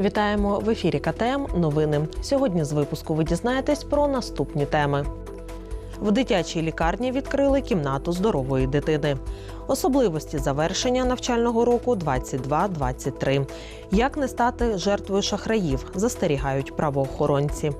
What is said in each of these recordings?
Вітаємо в ефірі КТМ. Новини. Сьогодні з випуску ви дізнаєтесь про наступні теми. В дитячій лікарні відкрили кімнату здорової дитини. Особливості завершення навчального року 22-23. Як не стати жертвою шахраїв, застерігають правоохоронці.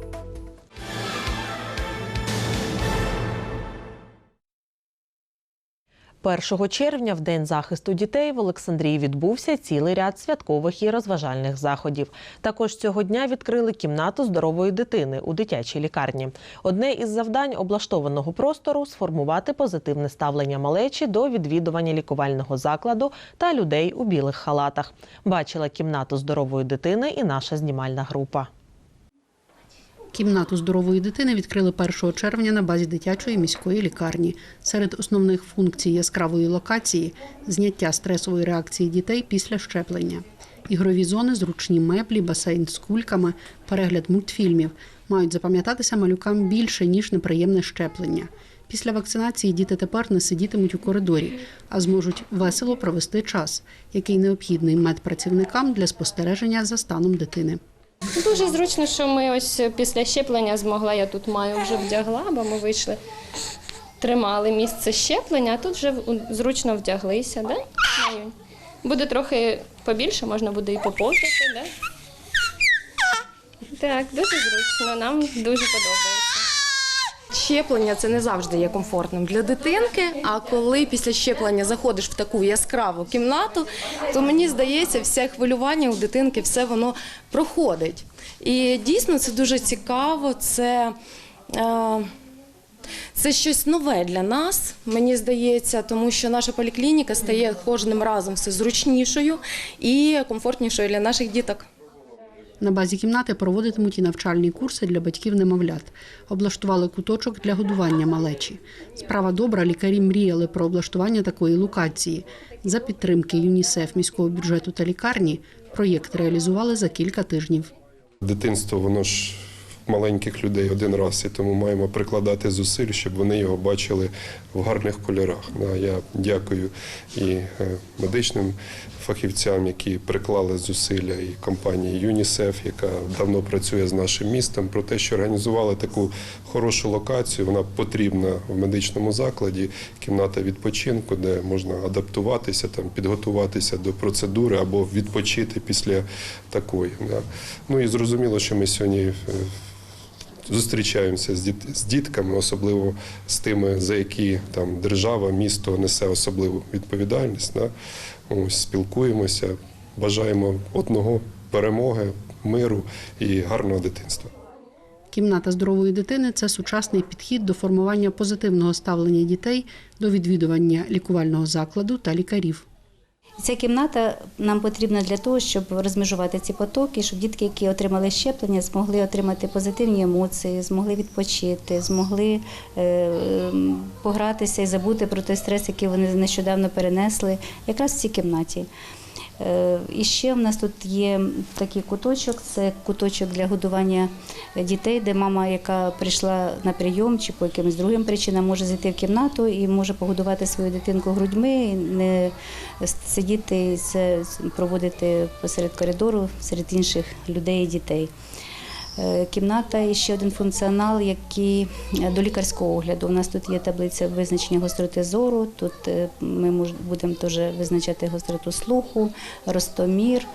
Першого червня, в день захисту дітей, в Олександрії відбувся цілий ряд святкових і розважальних заходів. Також цього дня відкрили кімнату здорової дитини у дитячій лікарні. Одне із завдань облаштованого простору сформувати позитивне ставлення малечі до відвідування лікувального закладу та людей у білих халатах. Бачила кімнату здорової дитини і наша знімальна група. Кімнату здорової дитини відкрили 1 червня на базі дитячої міської лікарні. Серед основних функцій яскравої локації зняття стресової реакції дітей після щеплення. Ігрові зони, зручні меблі, басейн з кульками, перегляд мультфільмів мають запам'ятатися малюкам більше ніж неприємне щеплення. Після вакцинації діти тепер не сидітимуть у коридорі, а зможуть весело провести час, який необхідний медпрацівникам для спостереження за станом дитини. Дуже зручно, що ми ось після щеплення змогла, я тут маю вже вдягла, бо ми вийшли, тримали місце щеплення, а тут вже зручно вдяглися, да? Буде трохи побільше, можна буде і поповзати, да? Так, дуже зручно, нам дуже подобається. Щеплення це не завжди є комфортним для дитинки. А коли після щеплення заходиш в таку яскраву кімнату, то мені здається, все хвилювання у дитинки, все воно проходить. І дійсно це дуже цікаво. Це, е, це щось нове для нас, мені здається, тому що наша поліклініка стає кожним разом все зручнішою і комфортнішою для наших діток. На базі кімнати проводитимуть і навчальні курси для батьків немовлят. Облаштували куточок для годування малечі. Справа добра, лікарі мріяли про облаштування такої локації. За підтримки ЮНІСЕФ міського бюджету та лікарні проєкт реалізували за кілька тижнів. Дитинство воно ж маленьких людей один раз, і тому маємо прикладати зусиль, щоб вони його бачили в гарних кольорах. Я дякую і е, медичним фахівцям, які приклали зусилля, і компанії ЮНІСЕФ, яка давно працює з нашим містом, про те, що організували таку хорошу локацію. Вона потрібна в медичному закладі, кімната відпочинку, де можна адаптуватися, там підготуватися до процедури або відпочити після такої. Ну і зрозуміло, що ми сьогодні. Зустрічаємося з, діт, з дітками, особливо з тими, за які там держава, місто несе особливу відповідальність. Да? Ось, спілкуємося, бажаємо одного перемоги, миру і гарного дитинства. Кімната здорової дитини це сучасний підхід до формування позитивного ставлення дітей до відвідування лікувального закладу та лікарів. Ця кімната нам потрібна для того, щоб розмежувати ці потоки, щоб дітки, які отримали щеплення, змогли отримати позитивні емоції, змогли відпочити, змогли е, погратися і забути про той стрес, який вони нещодавно перенесли, якраз в цій кімнаті. Е, І ще в нас тут є такий куточок, це куточок для годування дітей, де мама, яка прийшла на прийом чи по якимось другим причинам, може зайти в кімнату і може погодувати свою дитинку грудьми, не сидіти і це проводити посеред коридору серед інших людей і дітей. Е, Кімната і ще один функціонал, який е, до лікарського огляду. У нас тут є таблиця визначення гостроти зору. Тут е, ми будемо теж визначати гостроту слуху, ростомір.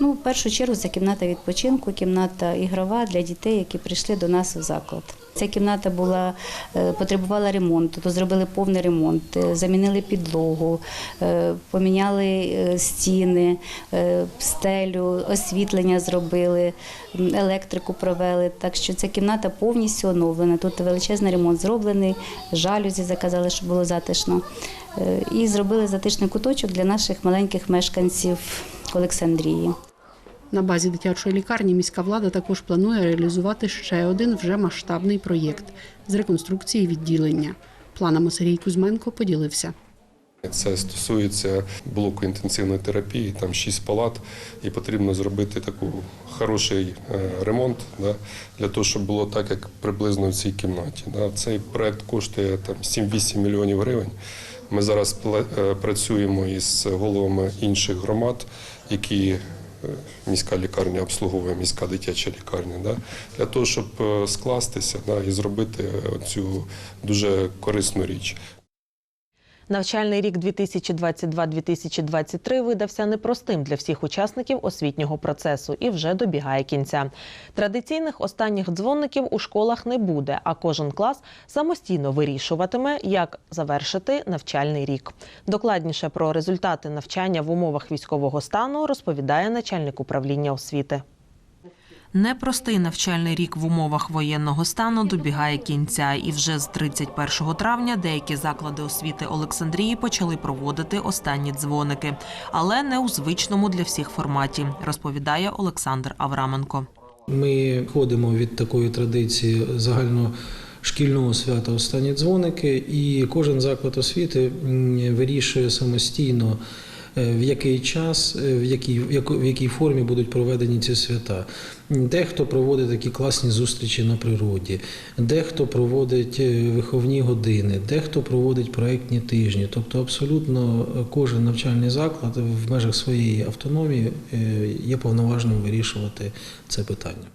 Ну, в першу чергу це кімната відпочинку, кімната ігрова для дітей, які прийшли до нас в заклад. Ця кімната була е, потребувала ремонту, то зробили повний ремонт, е, замінили підлогу, е, поміняли стіни, стелю, освітлення зробили, електрику провели. Так що ця кімната повністю оновлена. Тут величезний ремонт зроблений, жалюзі заказали, щоб було затишно. І зробили затишний куточок для наших маленьких мешканців Олександрії. На базі дитячої лікарні міська влада також планує реалізувати ще один вже масштабний проєкт з реконструкції відділення. Планами Сергій Кузьменко поділився. Це стосується блоку інтенсивної терапії, там шість палат, і потрібно зробити таку хороший е, ремонт да, для того, щоб було так, як приблизно в цій кімнаті. Да. Цей проект коштує там 7-8 мільйонів гривень. Ми зараз е, працюємо із головами інших громад, які міська лікарня обслуговує міська дитяча лікарня, да, для того, щоб е, скластися да, і зробити цю дуже корисну річ. Навчальний рік 2022-2023 видався непростим для всіх учасників освітнього процесу і вже добігає кінця. Традиційних останніх дзвоників у школах не буде, а кожен клас самостійно вирішуватиме, як завершити навчальний рік. Докладніше про результати навчання в умовах військового стану розповідає начальник управління освіти. Непростий навчальний рік в умовах воєнного стану добігає кінця, і вже з 31 травня деякі заклади освіти Олександрії почали проводити останні дзвоники, але не у звичному для всіх форматі, розповідає Олександр Авраменко. Ми ходимо від такої традиції загальношкільного свята останні дзвоники, і кожен заклад освіти вирішує самостійно. Е, В який час, е, в якій, в якій формі будуть проведені ці свята. Дехто проводить такі класні зустрічі на природі, дехто проводить е, виховні години, дехто проводить проектні тижні. Тобто, абсолютно кожен навчальний заклад в межах своєї автономії є повноважним вирішувати це питання.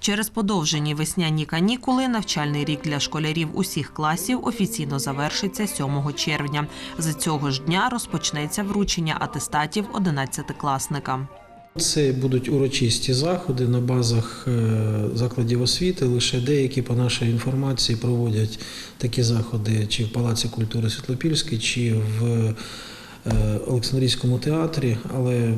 Через подовжені весняні канікули навчальний рік для школярів усіх класів офіційно завершиться 7 червня. З цього ж дня розпочнеться вручення атестатів 11-класникам. Це будуть урочисті заходи на базах е, закладів освіти. Лише деякі, по нашій інформації, проводять такі заходи чи в Палаці культури Світлопільській, чи в Олександрійському театрі. Але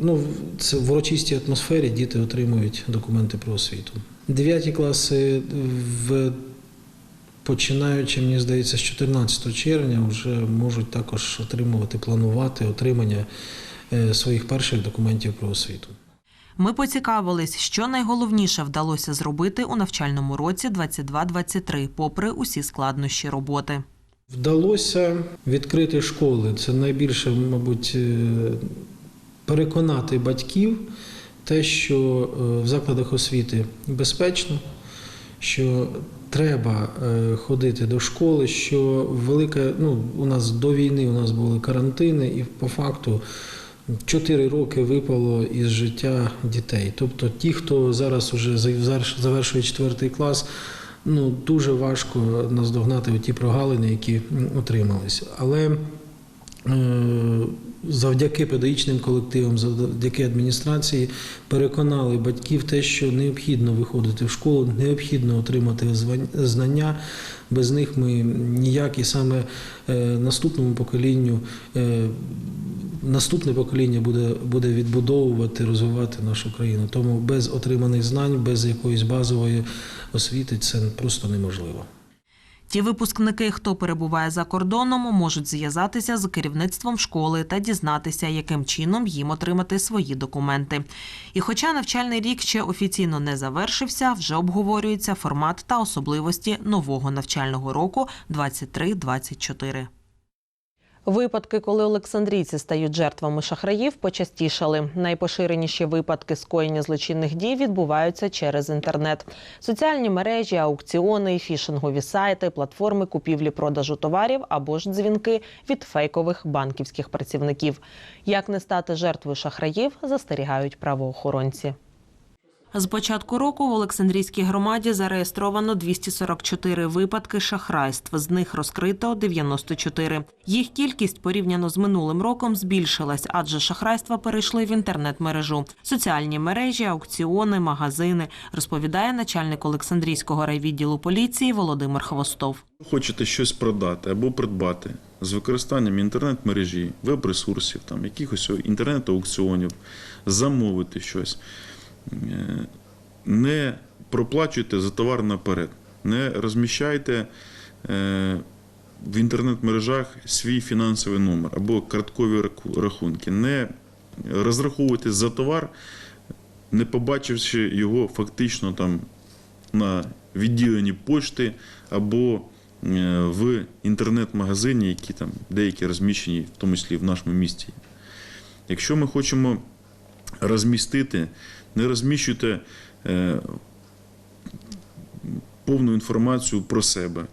ну, це в урочистій атмосфері діти отримують документи про освіту. Дев'яті класи в починаючи, мені здається, з 14 червня вже можуть також отримувати, планувати отримання е, своїх перших документів про освіту. Ми поцікавились, що найголовніше вдалося зробити у навчальному році 22-23, попри усі складнощі роботи. Вдалося відкрити школи. Це найбільше, мабуть, е, переконати батьків те, що е, в закладах освіти безпечно, що треба е, ходити до школи, що велика, ну, у нас до війни у нас були карантини, і по факту. Чотири роки випало із життя дітей. Тобто ті, хто зараз уже завершує четвертий клас, ну дуже важко наздогнати ті прогалини, які м, отрималися. Але е, завдяки педагогічним колективам, завдяки адміністрації переконали батьків те, що необхідно виходити в школу, необхідно отримати знання. Без них ми ніяк і саме е, наступному поколінню. Наступне покоління буде, буде відбудовувати, розвивати нашу країну. Тому без отриманих знань, без якоїсь базової освіти це просто неможливо. Ті випускники, хто перебуває за кордоном, можуть зв'язатися з керівництвом школи та дізнатися, яким чином їм отримати свої документи. І хоча навчальний рік ще офіційно не завершився, вже обговорюється формат та особливості нового навчального року 23-24. Випадки, коли олександрійці стають жертвами шахраїв, почастішали. Найпоширеніші випадки скоєння злочинних дій відбуваються через інтернет. Соціальні мережі, аукціони, фішингові сайти, платформи купівлі-продажу товарів або ж дзвінки від фейкових банківських працівників. Як не стати жертвою шахраїв, застерігають правоохоронці. З початку року в Олександрійській громаді зареєстровано 244 випадки шахрайств. З них розкрито 94. Їх кількість порівняно з минулим роком збільшилась, адже шахрайства перейшли в інтернет-мережу. Соціальні мережі, аукціони, магазини, розповідає начальник Олександрійського райвідділу поліції Володимир Хвостов. Хочете щось продати або придбати з використанням інтернет-мережі, веб-ресурсів, там, якихось інтернет-аукціонів, замовити щось. Е, Не проплачуйте за товар наперед, не розміщайте е, в інтернет-мережах свій фінансовий номер або карткові рахунки. Не розраховуйтесь за товар, не побачивши його фактично там на відділенні пошти або е, в інтернет-магазині, які там деякі розміщені, в тому числі в нашому місті. Якщо ми хочемо розмістити, не розміщуйте е, повну інформацію про себе,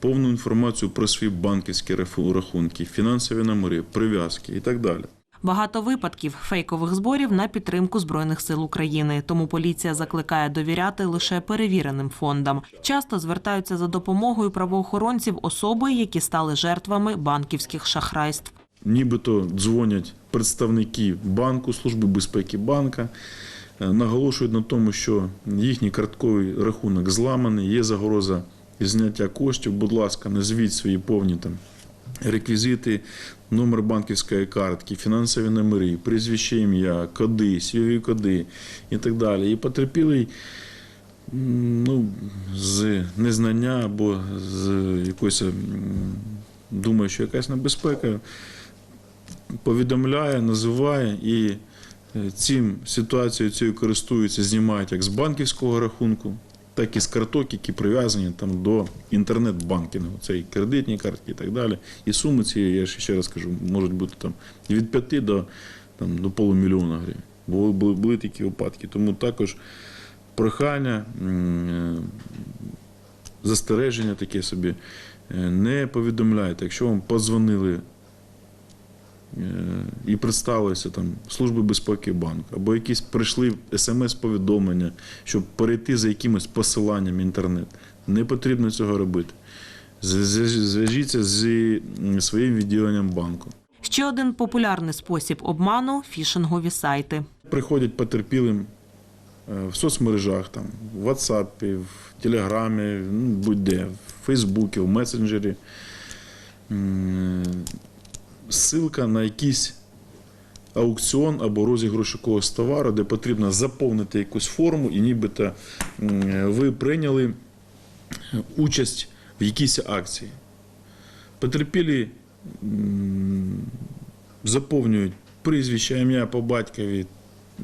повну інформацію про свої банківські раху- рахунки, фінансові номери, прив'язки і так далі. Багато випадків фейкових зборів на підтримку збройних сил України. Тому поліція закликає довіряти лише перевіреним фондам. Часто звертаються за допомогою правоохоронців особи, які стали жертвами банківських шахрайств. Нібито дзвонять представники банку, Служби безпеки банка, наголошують на тому, що їхній картковий рахунок зламаний, є загроза зняття коштів. Будь ласка, назвіть свої повні там реквізити, номер банківської картки, фінансові номери, прізвище ім'я, коди, свіві коди і так далі. І потерпілий ну, з незнання або з якоїсь м, думає, що якась небезпека, повідомляє, називає і е, цим ситуацією цією користуються, знімають як з банківського рахунку, так і з карток, які прив'язані там до інтернет-банкінгу. Це і кредитні картки і так далі. І суми ці, я ще раз кажу, можуть бути там від 5 до, там, до полумільйона гривень. Були, були, були такі випадки. Тому також прохання, е, застереження таке собі. Е, Не повідомляйте, якщо вам подзвонили е, і представилися там Служби безпеки банку, або якісь прийшли смс-повідомлення, щоб перейти за якимось посиланням інтернет. Не потрібно цього робити. Зв'яжіться з м, своїм відділенням банку. Ще один популярний спосіб обману фішингові сайти. Приходять потерпілим е, в соцмережах, там, в WhatsApp, в Телеграмі, ну, будь-де, в Фейсбуці, в месенджері. Ссылка на якийсь аукціон або розіграш якогось товару, де потрібно заповнити якусь форму, і нібито ви прийняли участь в якійсь акції. Потерпілі заповнюють прізвище, ім'я по батькові,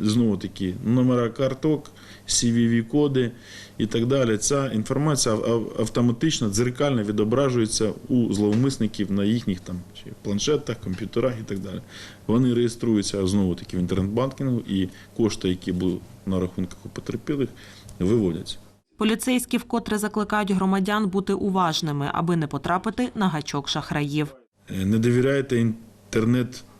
знову таки номера карток, CVV-коди і так далі. Ця інформація автоматично дзеркально відображується у зловмисників на їхніх там чи планшетах, комп'ютерах і так далі. Вони реєструються знову таки в інтернет-банкінгу і кошти, які були на рахунках у потерпілих, виводяться. Поліцейські вкотре закликають громадян бути уважними, аби не потрапити на гачок шахраїв. Е, Не довіряйте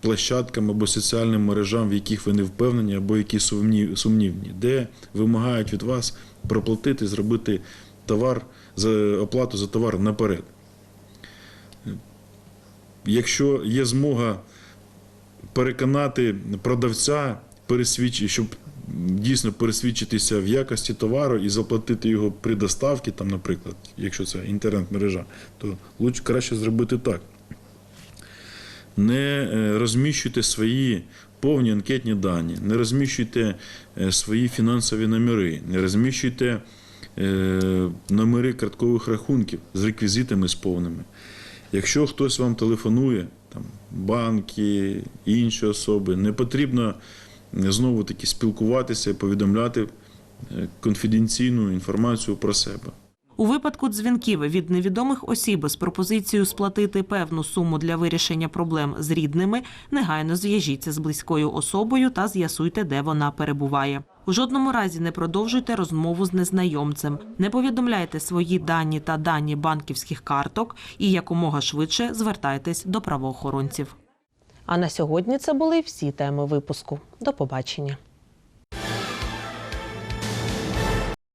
інтернет-площадкам або соціальним мережам, в яких ви не впевнені, або які сумнівні, де вимагають від вас проплатити, зробити товар за оплату за товар наперед. Якщо є змога переконати продавця, щоб дійсно пересвідчитися в якості товару і заплатити його при доставці, наприклад, якщо це інтернет-мережа, то краще зробити так. Не е, розміщуйте свої повні анкетні дані, не розміщуйте е, свої фінансові номери, не розміщуйте е, номери карткових рахунків з реквізитами сповними. Якщо хтось вам телефонує, там, банки, інші особи, не потрібно знову таки спілкуватися і повідомляти конфіденційну інформацію про себе. У випадку дзвінків від невідомих осіб з пропозицією сплатити певну суму для вирішення проблем з рідними, негайно зв'яжіться з близькою особою та з'ясуйте, де вона перебуває. У жодному разі не продовжуйте розмову з незнайомцем, не повідомляйте свої дані та дані банківських карток і якомога швидше звертайтесь до правоохоронців. А на сьогодні це були всі теми випуску. До побачення.